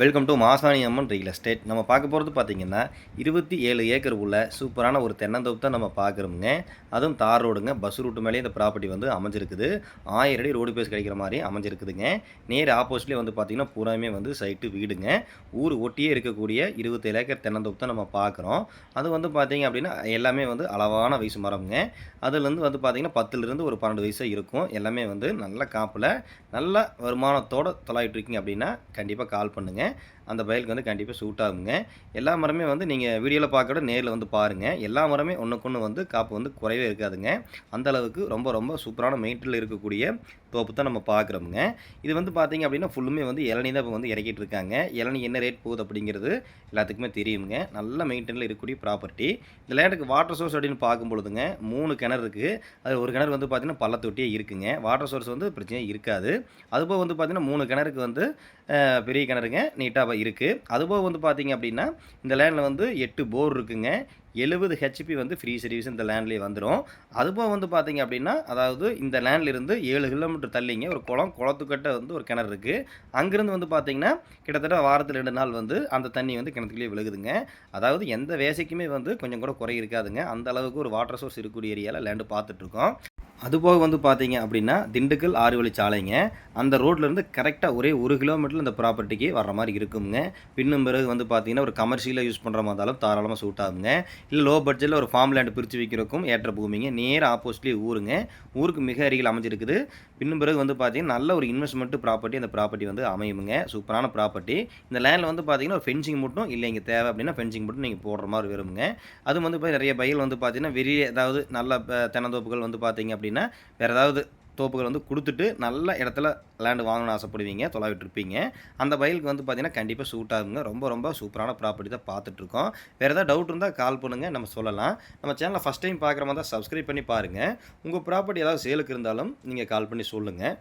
Welcome to Masani Amman real estate நம்ம பார்க்க போகிறது பார்த்திங்கன்னா இருபத்தி ஏழு ஏக்கர் உள்ள சூப்பரான ஒரு தென்னந்தோப்பு தான் நம்ம பார்க்குறோமுங்க. அதுவும் தார் ரோடுங்க. பஸ் ரூட்டு மேலேயே இந்த ப்ராப்பர்ட்டி வந்து அமைஞ்சிருக்குது. ஆயிரம் அடி ரோடு பேஸ் கிடைக்கிற மாதிரி அமைஞ்சிருக்குதுங்க. நேர் ஆப்போசிட்லேயே வந்து பார்த்திங்கன்னா பூராமே வந்து சைட்டு வீடுங்க. ஊர் ஒட்டியே இருக்கக்கூடிய இருபத்தேழு ஏக்கர் தென்னந்தோப்பு தான் நம்ம பார்க்குறோம். அது வந்து பார்த்திங்க அப்படின்னா எல்லாமே வந்து அளவான வயசு மரம்ங்க. அதுலேருந்து வந்து பார்த்திங்கன்னா பத்துலேருந்து ஒரு பன்னெண்டு வயசாக இருக்கும். எல்லாமே வந்து நல்ல காப்பில் நல்ல வருமானத்தோடு தொலாயிட்டு இருக்கீங்க அப்படின்னா கண்டிப்பாக கால் பண்ணுங்கள் அந்த பயலுக்கு வந்து கண்டிப்பாக சூட் ஆகுங்க. எல்லா மரமே வந்து நீங்கள் வீடியோவில் பார்க்கற நேரில் வந்து பாருங்கள் எல்லா மரமே ஒன்றுக்கொன்று வந்து காப்பு வந்து குறைவே இருக்காதுங்க. அந்த அளவுக்கு ரொம்ப ரொம்ப சூப்பரான மெயின்டில் இருக்கக்கூடிய தோப்பு தான் நம்ம பார்க்குறோமுங்க. இது வந்து பார்த்தீங்க அப்படின்னா ஃபுல்லுமே வந்து இளநீ தான் இப்போ வந்து இறக்கிட்டு இருக்காங்க. இளநி என்ன ரேட் போகுது அப்படிங்கிறது எல்லாத்துக்குமே தெரியுங்க நல்ல மெயின்டெனில் இருக்கக்கூடிய ப்ராப்பர்ட்டி இந்த லேண்டுக்கு வாட்டர் சோர்ஸ் அப்படின்னு பார்க்கும் பொழுதுங்க மூணு கிணறு இருக்குது அது ஒரு கிணறு வந்து பார்த்திங்கன்னா பள்ளத்தொட்டியே இருக்குங்க. வாட்டர் சோர்ஸ் வந்து பிரச்சனையே இருக்காது. அதுபோக வந்து பார்த்திங்கன்னா மூணு கிணறுக்கு வந்து பெரிய கிணறுங்க. நீட்டாக இருக்குது அதுபோக வந்து பார்த்திங்க அப்படின்னா இந்த லேண்டில் வந்து எட்டு போர் இருக்குங்க. எழுபது ஹெச்பி வந்து ஃப்ரீ சர்வீஸ் இந்த லேண்ட்லேயே வந்துடும் அதுபோக வந்து பார்த்தீங்க அப்படின்னா அதாவது இந்த லேண்ட்லேருந்து ஏழு கிலோமீட்டர் தள்ளிங்க. ஒரு குளம் குளத்துக்கிட்ட வந்து ஒரு கிணறு இருக்குது அங்கேருந்து வந்து பார்த்தீங்கன்னா கிட்டத்தட்ட வாரத்தில் ரெண்டு நாள் வந்து அந்த தண்ணி வந்து கிணத்துக்குள்ளேயே விழுகுதுங்க. அதாவது எந்த வேசைக்குமே வந்து கொஞ்சம் கூட குறை இருக்காதுங்க. அந்த அளவுக்கு ஒரு வாட்டர் சோர்ஸ் இருக்கக்கூடிய ஏரியாவில் லேண்டு பார்த்துட்ருக்கோம் அதுபோக வந்து பார்த்தீங்க அப்படின்னா திண்டுக்கல் ஆறுவழி சாலைங்க. அந்த ரோட்லேருந்து கரெக்டாக ஒரே ஒரு கிலோமீட்டரில் இந்த ப்ராப்பர்ட்டிக்கு வர்ற மாதிரி இருக்குங்க. பின்னும் பிறகு வந்து பார்த்தீங்கன்னா ஒரு கமர்ஷியலாக யூஸ் பண்ணுற மாதிரி இருந்தாலும் தாராளமாக சூட் ஆகுங்க. இல்லை லோ பட்ஜெட்டில் ஒரு ஃபார்ம் லேண்ட் பிரித்து வைக்கிறதுக்கும் ஏற்ற பூமிங்க. நேர் ஆப்போசிட்லேயே ஊருங்க. ஊருக்கு மிக அருகில் அமைஞ்சிருக்குது. பின்னும் பிறகு வந்து பார்த்தீங்கன்னா நல்ல ஒரு இன்வெஸ்ட்மெண்ட் ப்ராப்பர்ட்டி அந்த ப்ராப்பர்ட்டி வந்து அமையுங்க சூப்பரான ப்ராப்பர்ட்டி இந்த லேண்டில் வந்து பார்த்தீங்கன்னா ஒரு ஃபென்சிங் மட்டும் இல்லை இங்கே தேவை அப்படின்னா ஃபென்சிங் மட்டும் நீங்கள் போடுற மாதிரி வருங்க அது வந்து நிறைய பயில் வந்து பார்த்தீங்கன்னா வெளியே ஏதாவது நல்ல தென்னந்தோப்புகள் வந்து பார்த்தீங்க அப்படின்னா வேறு ஏதாவது தோப்புகள் வந்து கொடுத்துட்டு நல்ல இடத்துல லேண்டு வாங்கணும்னு ஆசைப்படுவீங்க தொலைவிட்டு இருப்பீங்க அந்த வயலுக்கு வந்து பார்த்தீங்கன்னா கண்டிப்பாக சூட் ஆகுங்க. ரொம்ப ரொம்ப சூப்பரான ப்ராப்பர்ட்டி தான் பார்த்துட்ருக்கோம் வேறு ஏதாவது டவுட் இருந்தால் கால் பண்ணுங்கள் நம்ம சொல்லலாம். நம்ம சேனலை ஃபஸ்ட் டைம் பார்க்குற மாதிரி தான் சப்ஸ்கிரைப் பண்ணி பாருங்கள் உங்கள் ப்ராப்பர்ட்டி ஏதாவது சேலுக்கு இருந்தாலும் நீங்கள் கால் பண்ணி சொல்லுங்கள்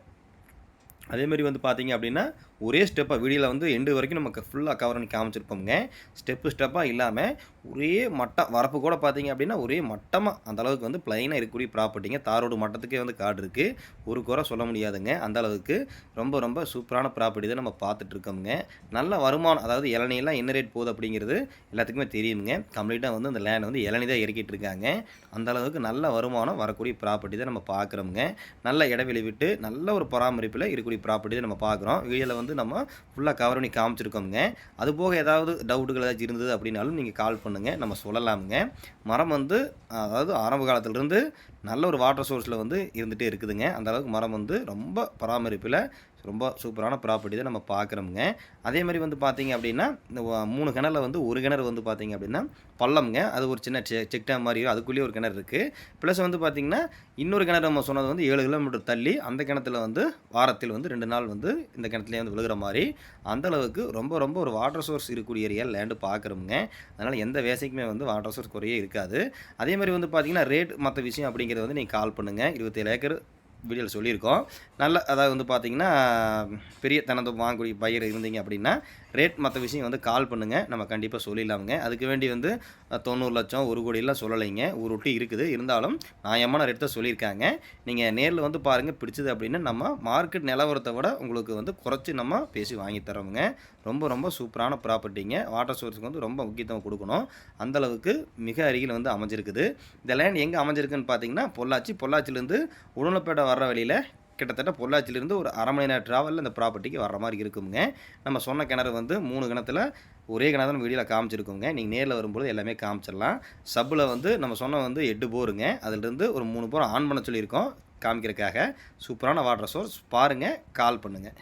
அதேமாரி வந்து பார்த்தீங்க அப்படின்னா ஒரே ஸ்டெப்பாக வீடியோவில் வந்து எண்டு வரைக்கும் நமக்கு ஃபுல்லாக கவர் பண்ணி காமிச்சிருப்போங்க ஸ்டெப்பு ஸ்டெப்பாக இல்லாமல் ஒரே மட்டம் வரப்பு கூட பார்த்தீங்க அப்படின்னா ஒரே மட்டமாக அந்த அளவுக்கு வந்து ப்ளைனாக இருக்கக்கூடிய ப்ராப்பர்ட்டிங்க தாரோடு மட்டத்துக்கே வந்து காடு இருக்குது ஒரு குறை சொல்ல முடியாதுங்க. அந்த அளவுக்கு ரொம்ப ரொம்ப சூப்பரான ப்ராப்பர்ட்டி தான் நம்ம பார்த்துட்டு இருக்கோமுங்க. நல்ல வருமானம் அதாவது இளநிலாம் என்ன ரேட் போகுது அப்படிங்கிறது எல்லாத்துக்குமே தெரியுங்க கம்ப்ளீட்டாக வந்து அந்த லேண்ட் வந்து இளநீ தான் இறக்கிட்டு இருக்காங்க. அந்த அளவுக்கு நல்ல வருமானம் வரக்கூடிய ப்ராப்பர்ட்டி தான் நம்ம பார்க்குறோமுங்க. நல்ல இடைவெளி விட்டு நல்ல ஒரு பராமரிப்பில் இருக்கக்கூடிய ப்ராப்பர்ட்டி தான் நம்ம பார்க்குறோம். வீடியோவில் வந்து நம்ம ஃபுல்லாக கவர் பண்ணி காமிச்சிருக்கோங்க அது போக ஏதாவது டவுட்டுகள் ஏதாச்சும் இருந்தது அப்படின்னாலும் நீங்கள் கால் பண்ணுங்கள் நம்ம சொல்லலாமுங்க. மரம் வந்து அதாவது ஆரம்ப காலத்துலேருந்து நல்ல ஒரு வாட்டர் சோர்ஸில் வந்து இருந்துகிட்டே இருக்குதுங்க. அந்த அளவுக்கு மரம் வந்து ரொம்ப பராமரிப்பில் ரொம்ப சூப்பரான ப்ராப்பர்ட்டி தான் நம்ம பார்க்குறோமுங்க. அதே மாதிரி வந்து பார்த்தீங்க அப்படின்னா இந்த மூணு கிணறுல வந்து ஒரு கிணறு வந்து பார்த்தீங்க அப்படின்னா பள்ளம்ங்க. அது ஒரு சின்ன செ செக் டேம் மாதிரி அதுக்குள்ளேயே ஒரு கிணறு இருக்குது ப்ளஸ் வந்து பார்த்திங்கன்னா இன்னொரு கிணறு நம்ம சொன்னது வந்து ஏழு கிலோமீட்டர் தள்ளி அந்த கிணத்துல வந்து வாரத்தில் வந்து ரெண்டு நாள் வந்து இந்த கிணத்துலேயே வந்து விழுகிற மாதிரி அந்தளவுக்கு ரொம்ப ரொம்ப ஒரு வாட்டர் சோர்ஸ் இருக்கக்கூடிய ஏரியா லேண்டு பார்க்குறோமுங்க. அதனால் எந்த வேசைக்குமே வந்து வாட்டர் சோர்ஸ் குறையே இருக்காது. அதே மாதிரி வந்து பார்த்திங்கன்னா ரேட் மற்ற விஷயம் அப்படிங்கிறது வந்து நீங்கள் கால் பண்ணுங்கள் இருபத்தேழு ஏக்கர் வீடியோவில் சொல்லியிருக்கோம். நல்ல அதாவது வந்து பார்த்திங்கன்னா பெரிய தென்னந்தோப்பு வாங்கக்கூடிய பயிர் இருந்தீங்க அப்படின்னா ரேட் மற்ற விஷயம் வந்து கால் பண்ணுங்கள் நம்ம கண்டிப்பாக சொல்லிடலாமுங்க. அதுக்கு வேண்டி வந்து தொண்ணூறு லட்சம் ஒரு கோடியெல்லாம் சொல்லலைங்க. ஒரு ஒட்டி இருக்குது. இருந்தாலும் நியாயமான ரேட் தான் சொல்லியிருக்காங்க. நீங்கள் நேரில் வந்து பாருங்கள் பிடிச்சது அப்படின்னா நம்ம மார்க்கெட் நிலவரத்தை விட உங்களுக்கு வந்து குறைச்சி நம்ம பேசி வாங்கி தரோமுங்க. ரொம்ப ரொம்ப சூப்பரான ப்ராப்பர்ட்டிங்க வாட்டர் சோர்ஸுக்கு வந்து ரொம்ப முக்கியத்துவம் கொடுக்கணும். அந்தளவுக்கு மிக அருகில் வந்து அமைஞ்சிருக்குது. இந்த லேண்ட் எங்கே அமைஞ்சிருக்குன்னு பார்த்தீங்கன்னா பொள்ளாச்சி. பொள்ளாச்சிலேருந்து உடனப்பேட்டை வர்ற வழியில் கிட்டத்தட்ட பொள்ளாச்சியிலேருந்து ஒரு அரை மணி நேரம் ட்ராவலில் இந்த ப்ராப்பர்ட்டிக்கு வர்ற மாதிரி இருக்குங்க. நம்ம சொன்ன கிணறு வந்து மூணு கிணத்துல ஒரே கிணறு தான் வீடியோவில் காமிச்சிருக்கோங்க. நீங்கள் நேரில் வரும்போது எல்லாமே காமிச்சிடலாம். சப்பில் வந்து நம்ம சொன்ன வந்து எட்டு போருங்க. அதுலேருந்து ஒரு மூணு போர் ஆன் பண்ண சொல்லியிருக்கோம் காமிக்கிறதுக்காக. சூப்பரான வாட்டர் சோர்ஸ் பாருங்கள் கால் பண்ணுங்கள்